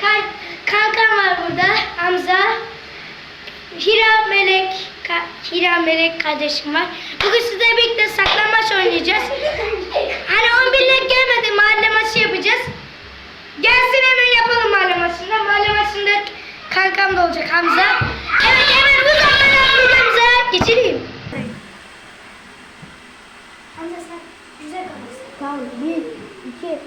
Kan kankam var burada. Hamza. Hira Melek. Ka- Hira Melek kardeşim var. Bugün sizle birlikte saklambaç oynayacağız. Hani 11'lik gelmedi mahalle maçı yapacağız. Gelsin hemen yapalım mahalle maçında. Mahalle maçında kankam da olacak Hamza. Evet hemen uzatmadan videomuza geçelim. Hamza sen güzel kalırsın. Tamam 1, 2,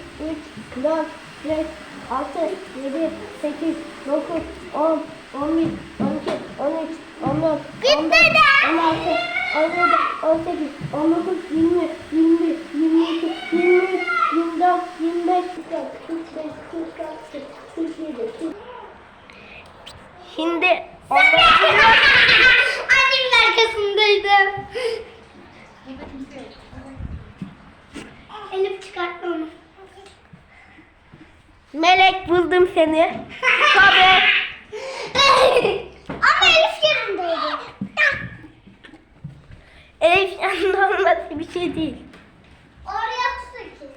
3, 4, 5, 6, 7, 8, 9, 10, 11, 12, 13, 14, Bitti 15, de. 16, 17, 18, 19, 20, 21, 22, 23, 24, 25, 24, 25, 26, 27, 28. Şimdi Annemin arkasındaydım. Elif onu. Melek buldum seni. Tabii. Ama Elif yanındaydı. Elif yanında olması bir şey değil. Oraya tutun ki.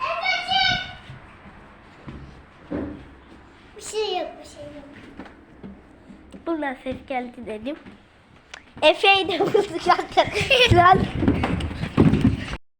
Evet. Bir şey yok, bir şey yok. Buradan ses geldi dedim. Efe'yi de bulduk arkadaşlar.